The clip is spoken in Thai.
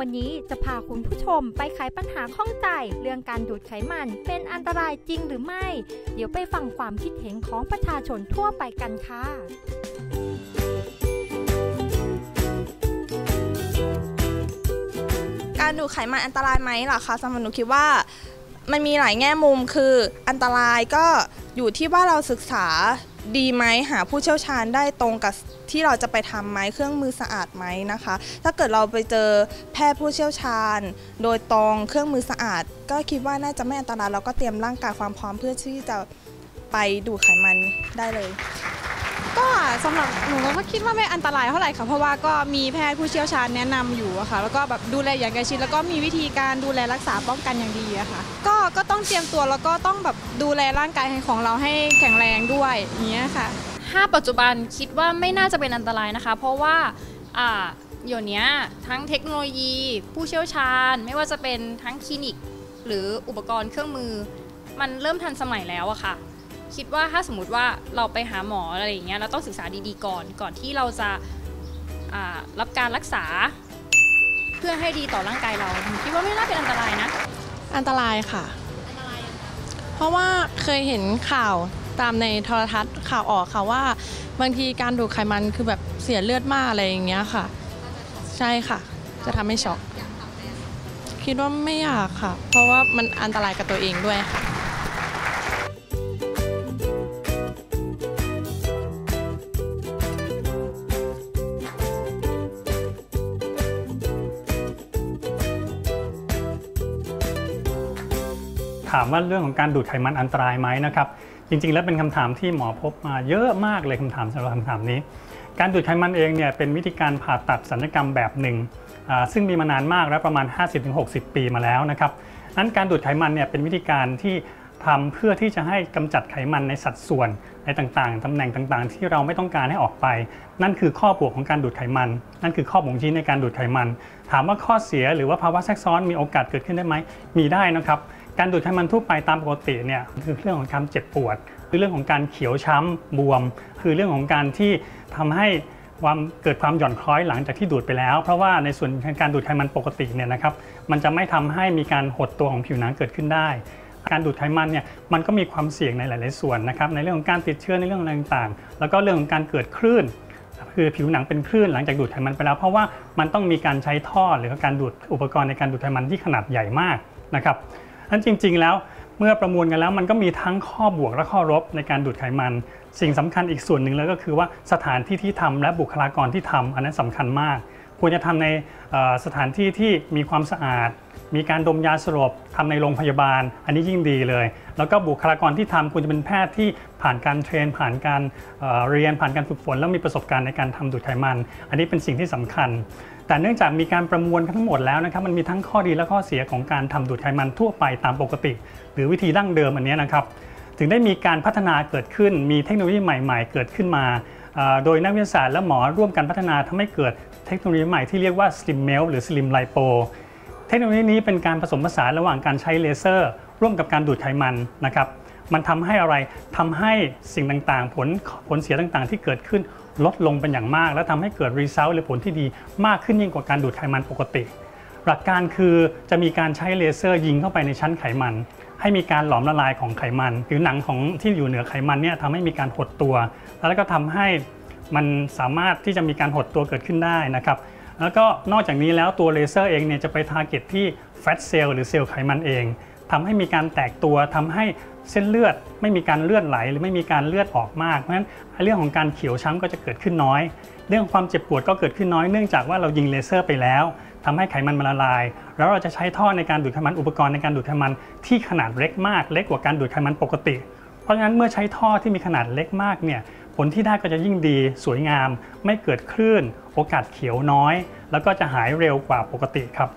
วันนี้จะพาคุณผู้ชมไปไขปัญหาข้องใจ เรื่องการดูดไขมันเป็นอันตรายจริงหรือไม่ เดี๋ยวไปฟังความคิดเห็นของประชาชนทั่วไปกันค่ะการดูดไขมันอันตรายไหมล่ะคะสำหรับหนูคิดว่า มันมีหลายแง่มุมคืออันตรายก็ อยู่ที่ว่าเราศึกษาดีไหมหาผู้เชี่ยวชาญได้ตรงกับที่เราจะไปทำไหมเครื่องมือสะอาดไหมนะคะ ถ้าเกิดเราไปเจอแพทย์ผู้เชี่ยวชาญ โดยตรงเครื่องมือสะอาด ก็คิดว่าน่าจะไม่อันตรายเราก็เตรียมร่างกายความพร้อมเพื่อที่จะไปดูดไขมันได้เลย ก็สำหรับหนูก็คิดว่าไม่อันตรายเท่าไหร่ค่ะเพราะว่าก็มีแพทย์ผู้เชี่ยวชาญแนะนำอยู่อะค่ะ แล้วก็แบบดูแลอย่างใกล้ชิดแล้วก็มีวิธีการดูแลรักษาป้องกันอย่างดีอะค่ะ ก็ก็ต้องเตรียมตัวแล้วก็ต้องแบบดูแลร่างกายของเราให้แข็งแรงด้วยอย่างเงี้ยค่ะถ้าปัจจุบันคิดว่าไม่น่าจะเป็นอันตรายนะคะ เพราะว่าอ่าเดี๋ยวนี้ทั้งเทคโนโลยี ผู้เชี่ยวชาญ ไม่ว่าจะเป็นทั้งคลินิก หรืออุปกรณ์เครื่องมือ มันเริ่มทันสมัยแล้วอะค่ะ คิดว่าถ้าสมมติว่าเราไปหาหมออะไรอย่างเงี้ยเราต้องศึกษาดีๆก่อนก่อนที่เราจะอ่ารับการรักษา เพื่อให้ดีต่อร่างกายเราหนูคิดว่าไม่น่าเป็นอันตรายนะ อันตรายค่ะ เพราะว่าเคยเห็นข่าวตามในโทรทัศน์ข่าวออกค่ะว่า บางทีการดูดไขมันคือแบบเสียเลือดมากอะไรอย่างเงี้ยค่ะ ใช่ค่ะ จะทำให้ช็อกคิดว่าไม่อยากค่ะ เพราะว่ามันอันตรายกับตัวเองด้วยค่ะ ถามว่าเรื่องของการดูดไขมันอันตรายไหมนะครับ จริง ๆ แล้วเป็นคำถามที่หมอพบมาเยอะมากเลยคำถามสำหรับคำถามนี้ การดูดไขมันเองเนี่ยเป็นวิธีการผ่าตัดศัลยกรรมแบบหนึ่ง ซึ่งมีมานานมากแล้วประมาณ 50-60 ปีมาแล้วนะครับนั้นการดูดไขมันเนี่ยเป็นวิธีการที่ทำเพื่อที่จะให้กำจัดไขมันในสัดส่วนในต่างๆ ตำแหน่งต่างๆ ที่เราไม่ต้องการให้ออกไป นั่นคือข้อบวกของการดูดไขมัน นั่นคือข้อบ่งชี้ในการดูดไขมัน ถามว่าข้อเสียหรือว่าภาวะแทรกซ้อนมีโอกาสเกิดขึ้นได้ไหม มีได้นะครับ การดูดไขมันทั่วไปตามปกติเนี่ยคือเรื่องของการเจ็บปวด คือเรื่องของการเขียวช้ำบวม คือเรื่องของการที่ทำให้ความเกิดความหย่อนคล้อยหลังจากที่ดูดไปแล้ว เพราะว่าในส่วนของการดูดไขมันปกติเนี่ยนะครับมันจะไม่ทำให้มีการหดตัวของผิวหนังเกิดขึ้นได้ การดูดไขมันเนี่ยมันก็มีความเสี่ยงในหลาย ๆ ส่วนนะครับในเรื่องของการติดเชื้อในเรื่องอะไรต่างๆ แล้วก็เรื่องของการเกิดคลื่นคือผิวหนังเป็นคลื่นหลังจากดูดไขมันไปแล้ว เพราะว่ามันต้องมีการใช้ท่อหรือการดูดอุปกรณ์ในการดูดไขมันที่ขนาดใหญ่มากนะครับ นั้นจริง ๆ แล้วเมื่อประมวลกันแล้วมันก็มีทั้งข้อบวกและข้อลบในการดูดไขมัน สิ่งสำคัญอีกส่วนหนึ่งแล้วก็คือว่าสถานที่ที่ทำและบุคลากรที่ทำอันนั้นสำคัญมาก ควรจะทำในสถานที่ที่มีความสะอาด มีการดมยาสลบทำในโรงพยาบาล อันนี้ยิ่งดีเลย แล้วก็บุคลากรที่ทำควรจะเป็นแพทย์ที่ผ่านการเทรน ผ่านการเเรียนผ่านการฝึกฝน แล้วมีประสบการณ์ในการทำดูดไขมัน อันนี้เป็นสิ่งที่สำคัญแต่เนื่องจากมีการประมวลทั้งหมดแล้วนะครับมันมีทั้งข้อดีและข้อเสียของการทำดูดไขมันทั่วไปตามปกติ หรือวิธีดั้งเดิมอันนี้นะครับถึงได้มีการพัฒนาเกิดขึ้น มีเทคโนโลยีใหม่ ๆ เกิดขึ้นมา โดยนักวิทยาศาสตร์และหมอร่วมกันพัฒนาทำให้เกิดเทคโนโลยีใหม่ที่เรียกว่า Slim Melt หรือ Slim Lipo เทคโนโลยีนี้เป็นการผสมผสานระหว่างการใช้เลเซอร์ ร่วมกับการดูดไขมันนะครับมันทำให้อะไรทำให้สิ่งต่างๆ ผลผลเสียต่างๆ ที่เกิดขึ้น ลดลงเป็นอย่างมาก และทำให้เกิดรีเซลหรือผลที่ดีมากขึ้นยิ่งกว่าการดูดไขมันปกติ หลักการคือจะมีการใช้เลเซอร์ยิงเข้าไปในชั้นไขมัน ให้มีการหลอมละลายของไขมันผิวหนังของที่อยู่เหนือไขมันเนี่ยทำให้มีการหดตัว แล้วก็ทำให้มันสามารถที่จะมีการหดตัวเกิดขึ้นได้นะครับ แล้วก็นอกจากนี้แล้วตัวเลเซอร์เองเนี่ยจะไปทาร์เก็ตที่แฟตเซลล์หรือเซลล์ไขมันเองทำให้มีการแตกตัวทำให้เส้นเลือดไม่มีการเลือดไหล หรือไม่มีการเลือดออกมาก เพราะฉะนั้นเรื่องของการเขียวช้ำก็จะเกิดขึ้นน้อย เรื่องความเจ็บปวดก็เกิดขึ้นน้อยเนื่องจากว่าเรายิงเลเซอร์ไปแล้วทำให้ไขมันมันละลาย แล้วเราจะใช้ท่อในการดูดไขมันอุปกรณ์ในการดูดไขมันที่ขนาดเล็กมาก เล็กกว่าการดูดไขมันปกติ เพราะฉะนั้นเมื่อใช้ท่อที่มีขนาดเล็กมากเนี่ย ผลที่ได้ก็จะยิ่งดีสวยงาม ไม่เกิดคลื่น โอกาสเขียวน้อย แล้วก็จะหายเร็วกว่าปกติครับ